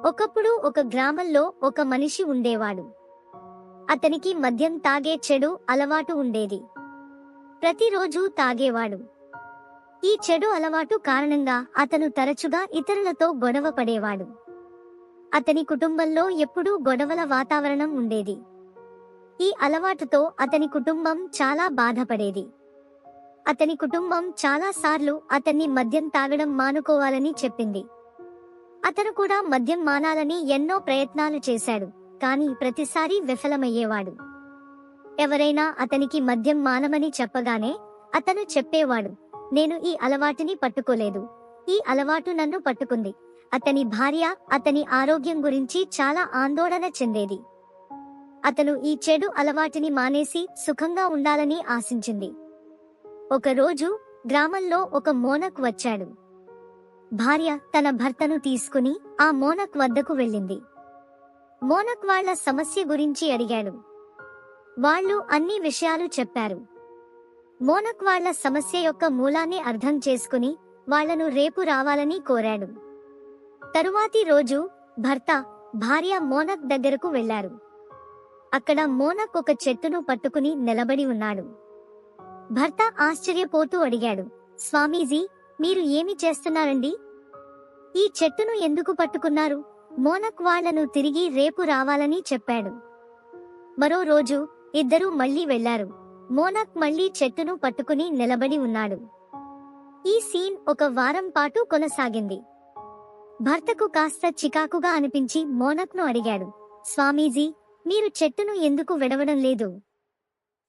ఒకప్పుడు ఒక గ్రామంలో ఒక మనిషి ఉండేవాడు. అతనికి మద్యం తాగే చెడు అలవాటు ఉండేది. ప్రతిరోజు తాగేవాడు. ఈ చెడు అలవాటు కారణంగా అతను తరచుగా ఇతరులతో గొడవ పడేవాడు. అతని కుటుంబంలో ఎప్పుడూ గొడవల వాతావరణం ఉండేది. ఈ అలవాటుతో అతని కుటుంబం చాలా బాధపడేది. అతని కుటుంబం చాలాసార్లు అతన్ని మద్యం తాగడం మానుకోవాలని చెప్పింది. అతను కూడా మద్యం మానాలని ఎన్నో ప్రయత్నాలు చేశాడు కానీ ప్రతిసారి విఫలమయ్యేవాడు. ఎవరైనా అతనికి మద్యం మానమని చెప్పగానే అతను చెప్పేవాడు నేను ఈ అలవాటుని పట్టుకోలేదు. ఈ అలవాటు నన్ను పట్టుకుంది. అతని భార్య అతని ఆరోగ్యం గురించి చాలా ఆందోళన చెందేది. అతను ఈ చెడు అలవాటుని మానేసి సుఖంగా ఉండాలని ఆశించింది. ఒకరోజు గ్రామంలో ఒక మోనక్ వచ్చాడు. భార్య తన భర్తను తీసుకుని ఆ మోనక్ వద్దకు వెళ్ళింది. మోనక్ వాళ్ళ సమస్య గురించి అడిగాడు. వాళ్ళు అన్ని విషయాలు చెప్పారు. మోనక్ వాళ్ళ సమస్య యొక్క మూలాన్ని అర్థం చేసుకుని వాళ్ళను రేపు రావాలని కోరాడు. తరువాతి రోజు భర్త భార్య మోనక్ దగ్గరకు వెళ్ళారు అక్కడ మోనక్ ఒక చెట్టును పట్టుకుని నిలబడి ఉన్నాడు. భర్త ఆశ్చర్యపోతూ అడిగాడు స్వామీజీ మీరు ఏమి చేస్తున్నారండి? ఈ చెట్టును ఎందుకు పట్టుకున్నారు? మోనక్ వాళ్ళను తిరిగి రేపు రావాలని చెప్పాడు. మరో రోజు ఇద్దరూ మళ్ళీ వెళ్ళారు మోనక్ మళ్ళీ చెట్టును పట్టుకుని నిలబడి ఉన్నాడు. ఈ సీన్ ఒక వారం పాటు కొనసాగింది. భర్తకు కాస్త చికాకుగా అనిపించి మోనక్ను అడిగాడు. స్వామీజీ మీరు చెట్టును ఎందుకు విడవడం లేదు?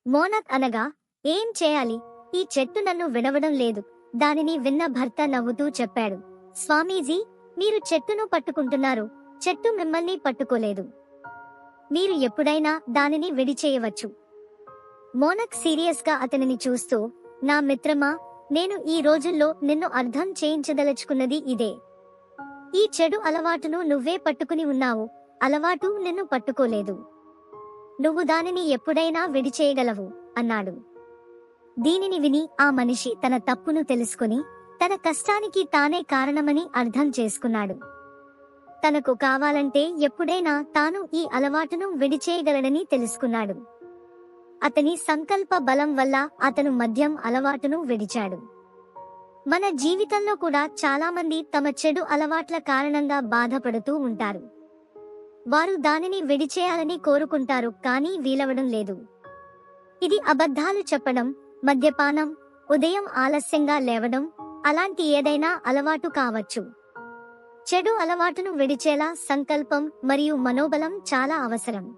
మోనక్ అనగా ఏం చేయాలి? ఈ చెట్టు నన్ను విడవడం లేదు. దానిని విన్న భర్త నవ్వుతూ చెప్పాడు. స్వామీజీ మీరు చెట్టును పట్టుకుంటున్నారు. చెట్టు మిమ్మల్ని పట్టుకోలేదు. మీరు ఎప్పుడైనా దానిని విడిచేయవచ్చు. మోనక్ సీరియస్గా అతనిని చూస్తూ నా మిత్రమా నేను ఈ రోజుల్లో నిన్ను అర్థం చేయించదలుచుకున్నది ఇదే. ఈ చెడు అలవాటును నువ్వే పట్టుకుని ఉన్నావు. అలవాటు నిన్ను పట్టుకోలేదు. నువ్వు దానిని ఎప్పుడైనా విడిచేయగలవు అన్నాడు. దీనిని విని ఆ మనిషి తన తప్పును తెలుసుకుని తన కష్టానికి తానే కారణమని అర్థం చేసుకున్నాడు. తనకు కావాలంటే ఎప్పుడైనా తాను ఈ అలవాటును విడిచేయగలడని తెలుసుకున్నాడు. అతని సంకల్ప బలం వల్ల అతను మద్యం అలవాటును విడిచాడు. మన జీవితంలో కూడా చాలామంది తమ చెడు అలవాట్ల కారణంగా బాధపడుతూ ఉంటారు. వారు దానిని విడిచేయాలని కోరుకుంటారు కానీ వీలవడం లేదు. ఇది అబద్ధాలు చెప్పడం మద్యపానం ఉదయం ఆలస్యంగా లేవడం అలాంటి ఏదైనా అలవాటు కావచ్చు. చెడు అలవాటును విడిచేలా సంకల్పం మరియు మనోబలం చాలా అవసరం.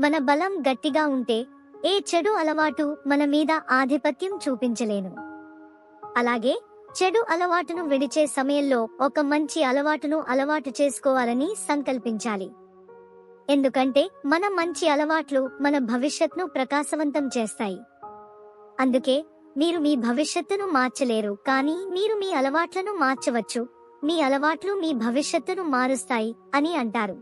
మన బలం గట్టిగా ఉంటే ఏ చెడు అలవాటు మన మీద ఆధిపత్యం చూపించలేను. అలాగే చెడు అలవాటును విడిచే సమయంలో ఒక మంచి అలవాటును అలవాటు చేసుకోవాలని సంకల్పించాలి. ఎందుకంటే మన మంచి అలవాట్లు మన భవిష్యత్ను ప్రకాశవంతం చేస్తాయి. అందుకే మీరు మీ భవిష్యత్తును మార్చలేరు కానీ మీరు మీ అలవాట్లను మార్చవచ్చు. మీ అలవాట్లు మీ భవిష్యత్తును మారుస్తాయి అని అంటారు.